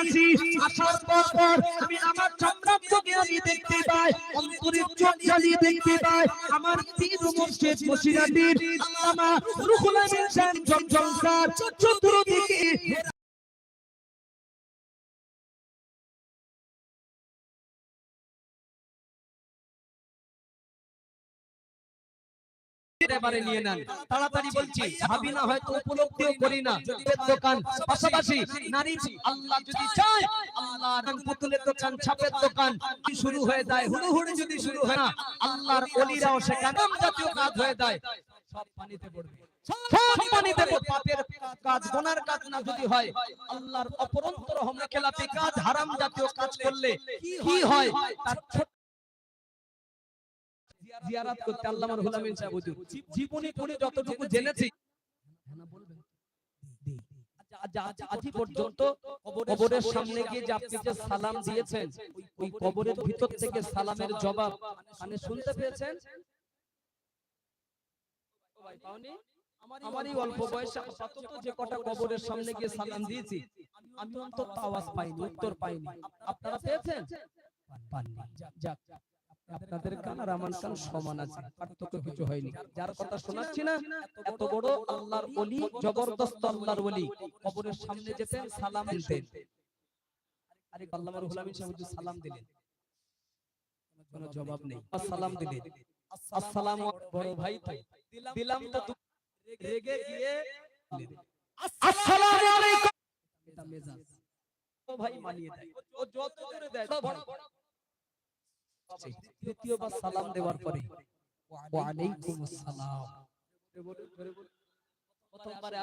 আসি আসার পর পর আমি আমার সাম্রাজ্যকে আমি দেখতে পাই অন্তরের চোখ জ্বালিয়ে দেখতে পাই। আমার পীর মুর্শিদ বসিরাটির আল্লামা রুহুল আমিন সাহেব জঞ্জল স্যার। এবারে নিয়ে নেন। তাড়াতাড়ি বলছি ভাবি না হয়তো উপলব্ধিও করি না। দোকান পাশাপাশি নারী আল্লাহ যদি চায় আল্লাহ পুতুলের দোকান ছাপের দোকান শুরু হয়ে যায় হুড়ুহুড়ি যদি শুরু হয় না আল্লাহর অলিরাও সেখানে জাতীয় কাজ হয়ে যায়। সব পানিতে পড়বে। সব পানিতে পাপের কাজ গোনার কাজ না যদি হয় আল্লাহর অপরন্ত রহমে খেলাপি কাজ হারাম জাতীয় কাজ করলে কি হয়? তার জিয়ারাত করতে আল্লামা রুহুল আমিন সাহেব হুজুর জীবনী পড়ে যতটুকু জেনেছি। আজ আজই পর্যন্ত কবরের সামনে গিয়ে যে আপনি যে সালাম দিয়েছেন ওই কবরের ভিতর থেকে সালামের জবাব মানে শুনতে পেয়েছেন? ও ভাই, অল্প বয়সে আপাতত যে কটা কবরের সামনে গিয়ে সালাম দিয়েছি। আমি অন্তত আওয়াজ পাইনি উত্তর পাইনি। আপনারা পেয়েছেন? পাননি যাক। আপনাদের কান আর আমার কান সমান আছে। পার্থক্য কিছু হয়নি। যার কথা শোনাচ্ছি না, এত বড় আল্লাহর ওলি, জবরদস্ত আল্লাহর ওলি। কবরের সামনে যেতেন, সালাম দিতেন। আরে আল্লামা রুহুল সাহেব সালাম দিলেন। কোনো জবাব নেই। সালাম দিলেন। আসসালামু বড় ভাই তো। দিলাম তো রেগে গিয়ে আসসালামু আলাইকুম। এটা মেজাজ ভাই মানিয়ে দেয়। ও যত করে দেয়, বড় বড় তৃতীয়বার সালাম দেওয়ার পরে ওয়া আলাইকুম আসসালাম। প্রথমবারে